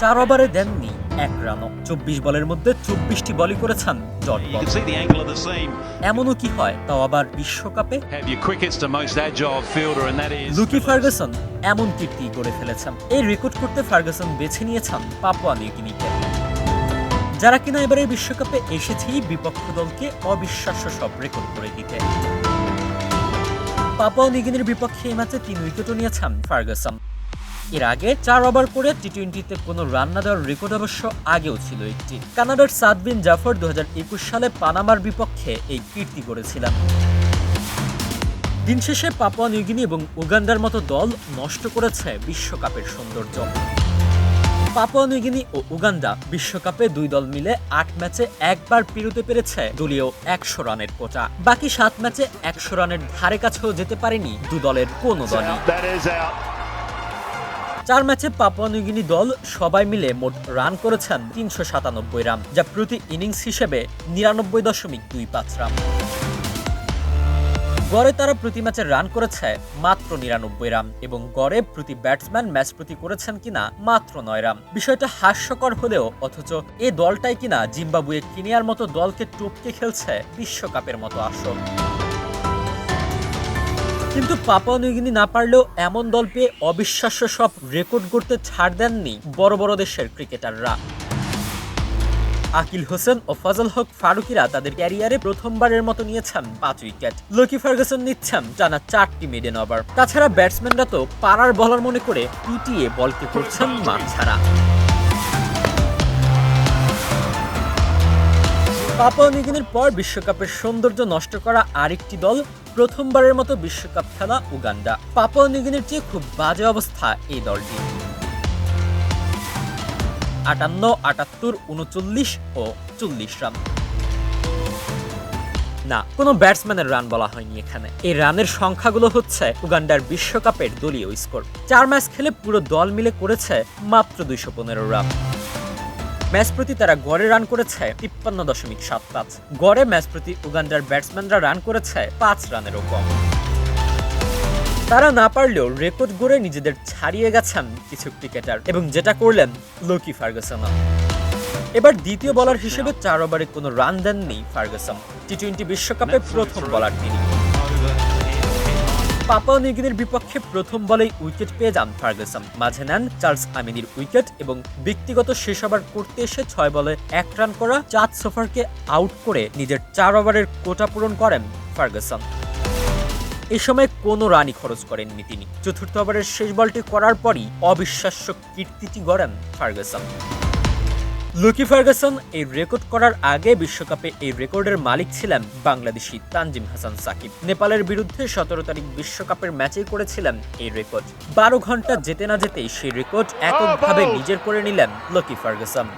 চার ওভারে দেননি এক রানও চব্বিশ বলের মধ্যে চব্বিশটি বলই করেছেন. এমনও কি হয় তাও আবার বিশ্বকাপে. লুকি ফার্গাসন এমন কীর্তি করে ফেলেছেন। এই রেকর্ড করতে ফার্গাসন বেছে নিয়েছেন পাপুয়া নিউগিনিকে। যারা কিনা এবারে বিশ্বকাপে এসেছেই বিপক্ষ দলকে অবিশ্বাস্য সব রেকর্ড করে দিতে। পাপুয়া নিউগিনির বিপক্ষে এই ম্যাচে তিন উইকেটও নিয়েছেন ফার্গাসন। এর আগে চার ওভার করে টি টোয়েন্টিতে কোনো রান না দেওয়ার রেকর্ড অবশ্য আগেও ছিল একটি। কানাডার সাদবিন জাফর দু হাজার একুশ সালে পানামার বিপক্ষে এই কীর্তি গড়েছিলেন। দিন শেষে পাপুয়া নিউগিনি এবং উগান্ডার মতো দল নষ্ট করেছে বিশ্বকাপের সৌন্দর্য। পাপুয়া নিউগিনি ও উগান্ডা বিশ্বকাপে দুই দল মিলে আট ম্যাচে একবার পেরোতে পেরেছে দলীয় একশো রানের কোটা। বাকি সাত ম্যাচে একশো রানের ধারে কাছেও যেতে পারেনি দু দলের কোনো দলই. চার ম্যাচে পাপুয়া নিউগিনি দল সবাই মিলে মোট রান করেছেন তিনশো সাতানব্বই রান, যা প্রতি ইনিংস হিসেবে নিরানব্বই দশমিক দুই পাঁচ রান। গড়ে তারা প্রতি ম্যাচে রান করেছে মাত্র নিরানব্বই রান এবং গড়ে প্রতি ব্যাটসম্যান ম্যাচ প্রতি করেছেন কিনা মাত্র নয় রান। বিষয়টা হাস্যকর হলেও অথচ এ দলটাই কিনা জিম্বাবুয়ে কিনিয়ার মতো দলকে টপকে খেলছে বিশ্বকাপের মতো আসর। কিন্তু পাপুয়া নিউগিনি না পারলেও এমন দল পেয়ে অবিশ্বাস্য সব রেকর্ড করতে ছাড় দেননি বড় বড় দেশের ক্রিকেটাররা। আকিল হোসেন ও ফজল হক ফারুকিরা তাদের ক্যারিয়ারে প্রথমবারের মতো নিয়েছেন পাঁচ উইকেট। লকি ফার্গাসন নিচ্ছেন টানা চারটি মিডেন ওভার। তাছাড়া ব্যাটসম্যানরা তো পাড়ার বলার মনে করে পিটিয়ে বলকে করছেন মাঠ ছাড়া। পাপুয়া নিউগিনির পর বিশ্বকাপের সৌন্দর্য নষ্ট করা আরেকটি দল প্রথমবারের মতো বিশ্বকাপ খেলা উগান্ডা। পাপুয়া নিউগিনির চেয়ে খুব বাজে অবস্থা এই দলটি। আটান্ন, আটাত্তর, উনচল্লিশ ও চল্লিশ রান। না, কোনো ব্যাটসম্যানের রান বলা হয়নি এখানে। এই রানের সংখ্যাগুলো হচ্ছে উগান্ডার বিশ্বকাপের দলীয় স্কোর। চার ম্যাচ খেলে পুরো দল মিলে করেছে মাত্র দুইশো পনেরো রান। ম্যাচ প্রতি তারা গড়ে রান করেছে তিপ্পান্ন দশমিক সাত পাঁচ। গড়ে ম্যাচ প্রতি উগান্ডার ব্যাটসম্যানরা রান করেছে পাঁচ রানেরও কম। তারা না পারলেও রেকর্ড গড়ে নিজেদের ছাড়িয়ে গেছেন কিছু ক্রিকেটার এবং যেটা করলেন লোকি ফার্গাসন এবার দ্বিতীয় বলার হিসেবে চার ওভারে কোনো রান দেননি ফার্গাসন। টি টোয়েন্টি বিশ্বকাপে প্রথম বলার তিনি। পাপাও নিউগিনির বিপক্ষে প্রথম বলেই উইকেট পেয়ে যান ফার্গাসন। মাঝে নেন চার্লস আমিনির উইকেট এবং ব্যক্তিগত শেষ ওভার করতে এসে ছয় বলে এক রান করা চাঁদ সোফারকে আউট করে নিজের চার ওভারের কোটা পূরণ করেন ফার্গাসন। এই সময় কোনো রানই খরচ করেননি তিনি। চতুর্থ ওভারের শেষ বলটি করার পরই অবিশ্বাস্য কীর্তিটি গড়েন ফার্গাসন। লুকি ফার্গাসন এই রেকর্ড করার আগে বিশ্বকাপে এই রেকর্ডের মালিক ছিলেন বাংলাদেশি তানজিম হাসান সাকিব। নেপালের বিরুদ্ধে সতেরো তারিখ বিশ্বকাপের ম্যাচেই করেছিলেন এই রেকর্ড। বারো ঘণ্টা যেতে না যেতেই সেই রেকর্ড এককভাবে নিজের করে নিলেন লকি ফার্গাসন।